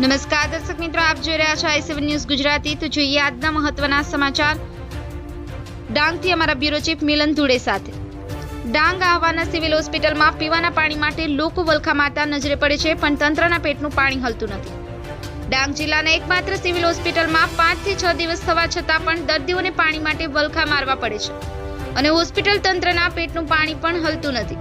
નમસ્કાર, દર્શક મિત્રો, આપ જોઈ રહ્યા છો આઈ સેવન ન્યૂઝ ગુજરાતી. તો જોઈએ આજના મહત્વના સમાચાર. ડાંગથી અમારા બ્યુરો ચીફ મિલન ધુડે સાથે. ડાંગ આહવાના સિવિલ હોસ્પિટલમાં પીવાના પાણી માટે લોકો વલખા મારતા નજરે પડે છે, પણ તંત્રના પેટનું પાણી હલતું નથી. ડાંગ જિલ્લાના એકમાત્ર સિવિલ હોસ્પિટલમાં પાંચથી છ દિવસ થવા છતાં પણ દર્દીઓને પાણી માટે વલખા મારવા પડે છે. અને હોસ્પિટલ તંત્રના પેટનું પાણી પણ હલતું નથી.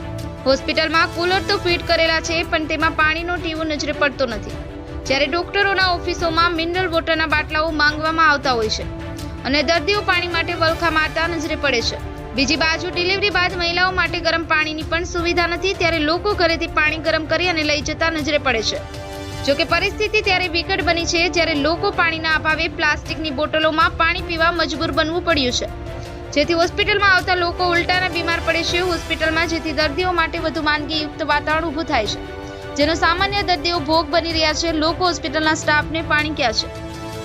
હોસ્પિટલમાં કુલર તો ફિટ કરેલા છે, પણ તેમાં પાણીનો ટીવો નજરે પડતો નથી. જ્યારે ડોક્ટરોના ઓફિસોમાં મિનરલ વોટરના બાટલાઓ માંગવામાં આવતા હોય છે અને દર્દીઓ પાણી માટે વલખા મારતા નજરે પડે છે. બીજી બાજુ ડિલિવરી બાદ મહિલાઓ માટે ગરમ પાણીની પણ સુવિધા નથી ત્યારે લોકો ઘરેથી પાણી ગરમ કરી અને લઈ જતા નજરે પડે છે. જો કે પરિસ્થિતિ ત્યારે વિકટ બની છે જ્યારે લોકો પાણીના અભાવે પ્લાસ્ટિકની બોટલોમાં પાણી પીવા મજબૂર બનવું પડ્યું છે. જેથી હોસ્પિટલમાં આવતા લોકો ઉલટાના બીમાર પડે છે. હોસ્પિટલમાં જેથી દર્દીઓ માટે વધુ માંદગીયુક્ત વાતાવરણ ઊભું થાય છે. જેનો સામાન્ય દર્દીઓ ભોગ બની રહ્યા છે. લોકો હોસ્પિટલના સ્ટાફને પાણી ક્યાં છે?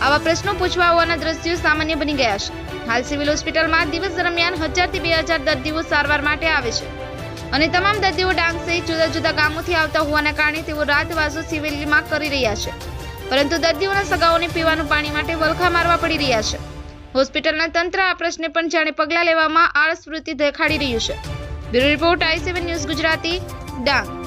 આવા પ્રશ્નો પૂછવા હોવાના દ્રશ્યો સામાન્ય બની ગયા છે. હાલ સિવિલ હોસ્પિટલમાં દિવસ દરમિયાન હજારથી બે હજાર દર્દીઓ સારવાર માટે આવે છે. અને તમામ દર્દીઓ ડાંગ સહિત જુદા જુદા ગામોથી આવતા હોવાના કારણે તેઓ રાતવાસો સિવિલમાં કરી રહ્યા છે. પરંતુ દર્દીઓના સગાઓને પીવાનું પાણી માટે વલખા મારવા પડી રહ્યા છે. હોસ્પિટલના તંત્ર આ પ્રશ્ને પણ જાણે પગલાં લેવામાં આળસ વૃત્તિ દેખાડી રહ્યું છે. Bureau report I News Gujarati, Dang.